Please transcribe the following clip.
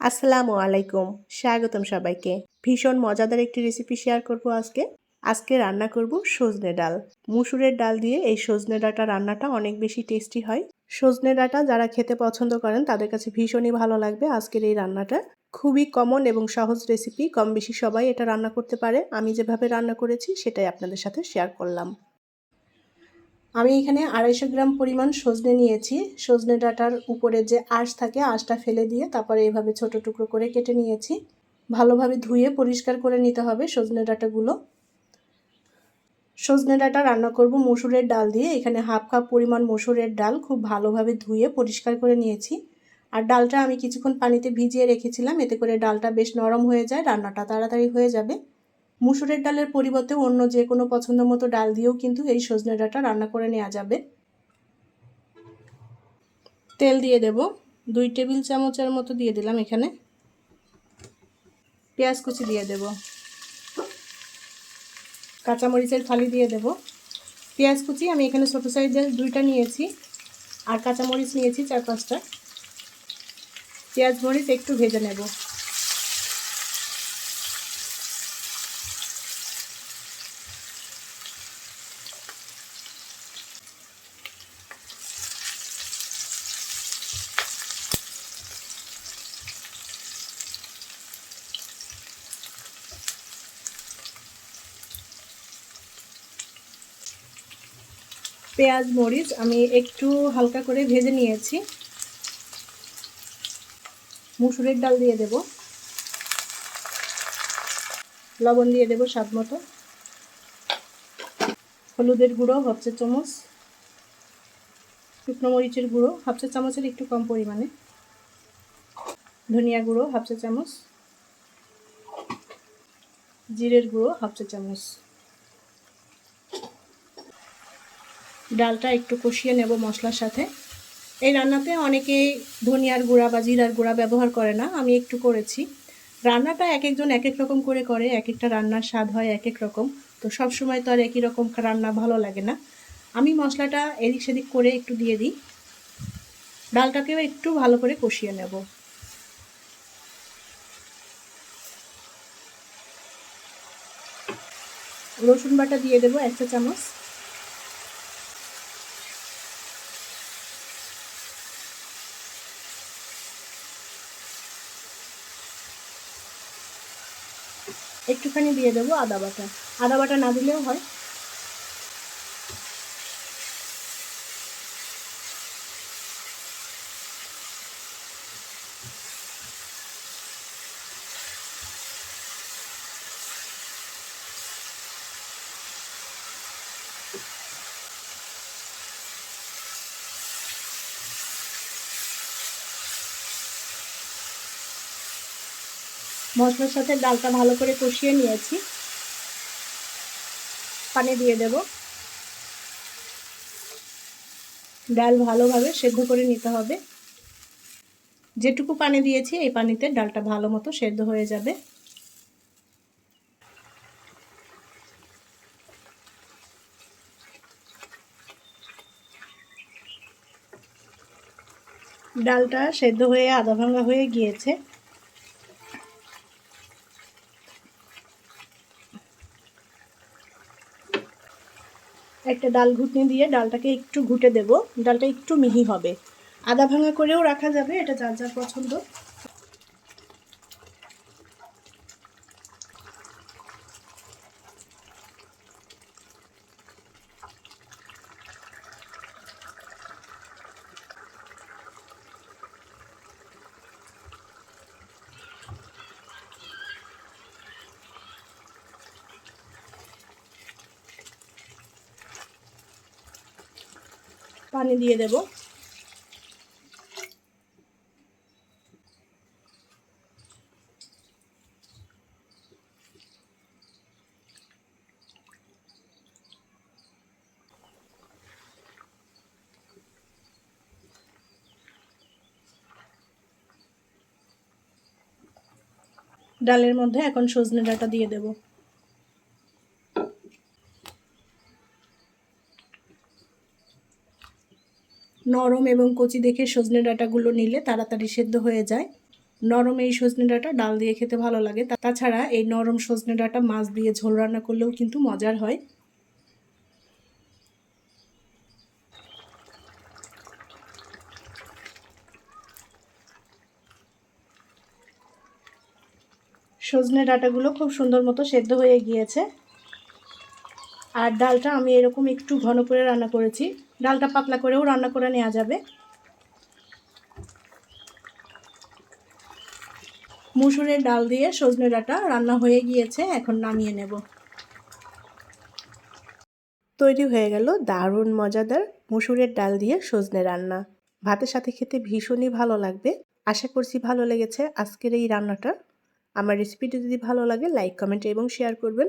আসসালামু আলাইকুম, স্বাগতম সবাইকে। ভীষণ মজাদার একটি রেসিপি শেয়ার করব আজকে। আজকে রান্না করব সজনে ডাল। মুসুরের ডাল দিয়ে এই সজনে ডাঁটা রান্নাটা অনেক বেশি টেস্টি হয়। সজনে ডাটা যারা খেতে পছন্দ করেন, তাদের কাছে ভীষণই ভালো লাগবে আজকের এই রান্নাটা। খুবই কমন এবং সহজ রেসিপি কম বেশি সবাই এটা রান্না করতে পারে। আমি যেভাবে রান্না করেছি, সেটাই আপনাদের সাথে শেয়ার করলাম। আমি এখানে আড়াইশো গ্রাম পরিমাণ সজনে নিয়েছি। সজনে ডাটার উপরে যে আঁশ থাকে, আঁশটা ফেলে দিয়ে তারপরে এভাবে ছোট টুকরো করে কেটে নিয়েছি। ভালোভাবে ধুয়ে পরিষ্কার করে নিতে হবে সজনে ডাটাগুলো। সজনে ডাটা রান্না করব মসুরের ডাল দিয়ে। এখানে হাফ কাপ পরিমাণ মসুরের ডাল খুব ভালোভাবে ধুয়ে পরিষ্কার করে নিয়েছি। আর ডালটা আমি কিছুক্ষণ পানিতে ভিজিয়ে রেখেছিলাম, এতে করে ডালটা বেশ নরম হয়ে যায়, রান্নাটা তাড়াতাড়ি হয়ে যাবে। মুসুরের ডালের পরিবর্তে অন্য যে কোনো পছন্দ মতো ডাল দিয়েও কিন্তু এই সজনে ডাঁটা রান্না করে নেওয়া যাবে। তেল দিয়ে দেব। দুই টেবিল চামচের মতো দিয়ে দিলাম এখানে। পেঁয়াজ কুচি দিয়ে দেব। কাঁচামরিচের ফালি দিয়ে দেব। পেঁয়াজ কুচি আমি এখানে ছোটো সাইজের দুইটা নিয়েছি আর কাঁচামরিচ নিয়েছি চার পাঁচটা। পেঁয়াজ মরিচ একটু ভেজে নেব। পেঁয়াজ, মরিচ আমি একটু হালকা করে ভেজে নিয়েছি। মুসুরের ডাল দিয়ে দেব। লবণ দিয়ে দেব স্বাদ মতো। হলুদের গুঁড়ো হাফ চা চামচ। শুকনো মরিচের গুঁড়ো, হাফ চা চামচের একটু কম পরিমাণে। ধনিয়া গুঁড়ো, হাফ চা চামচ। জিরের গুঁড়ো, হাফ চা চামচ। ডালটা একটু কষিয়ে নেব মশলার সাথে। এই রান্নাতে অনেকে ধনিয়ার গুঁড়া বা জিরার গুঁড়া ব্যবহার করে না, আমি একটু করেছি। রান্নাটা এক একজন এক এক রকম করে করে এক একটা রান্নার স্বাদ হয় এক এক রকম। তো সব সময় তো আর একই রকম রান্না ভালো লাগে না। আমি মশলাটা এদিক সেদিক করে একটু দিয়ে দিই। ডালটাকেও একটু ভালো করে কষিয়ে নেব। রসুন বাটা দিয়ে দেবো এক চা চামচ। একটুখানি দিয়ে দেবো আদা বাটা। আদা বাটা না দিলেও হয়। মশলার সাথে ডালটা ভালো করে কষিয়ে নিয়েছি। পানি দিয়ে দেব। ডাল ভালোভাবে সেদ্ধ করে নিতে হবে। যেটুকু পানি দিয়েছি, এই পানিতে ডালটা ভালো মতো সেদ্ধ হয়ে যাবে। ডালটা সেদ্ধ হয়ে আধা ভাঙা হয়ে গিয়েছে। একটা ডাল ঘুটনি দিয়ে ডালটাকে একটু ঘুটে দেব। ডালটা একটু মিহি হবে। আদা ভাঙা করেও রাখা যাবে, এটা যার যার পছন্দ। পানি দিয়ে দেব। ডালের মধ্যে এখন সজনে ডাঁটা দিয়ে দেবো। নরম এবং কচি দেখে সজনে ডাঁটাগুলো নিলে তাড়াতাড়ি সেদ্ধ হয়ে যায়। নরম এই সজনে ডাঁটা ডাল দিয়ে খেতে ভালো লাগে। তাছাড়া এই নরম সজনে ডাঁটা মাছ দিয়ে ঝোল রান্না করলেও কিন্তু মজার হয়। সজনে ডাঁটাগুলো খুব সুন্দর মতো সেদ্ধ হয়ে গিয়েছে। আর ডালটা আমি এরকম একটু ঘন করে রান্না করেছি। ডালটা পাতলা করেও রান্না করে নেওয়া যাবে। মুসুরের ডাল দিয়ে সজনে ডাঁটা রান্না হয়ে গিয়েছে, এখন নামিয়ে নেব। তৈরি হয়ে গেল দারুণ মজাদার মুসুরের ডাল দিয়ে সজনে রান্না। ভাতের সাথে খেতে ভীষণই ভালো লাগবে। আশা করছি ভালো লেগেছে আজকের এই রান্নাটা। আমার রেসিপিটি যদি ভালো লাগে, লাইক, কমেন্ট এবং শেয়ার করবেন।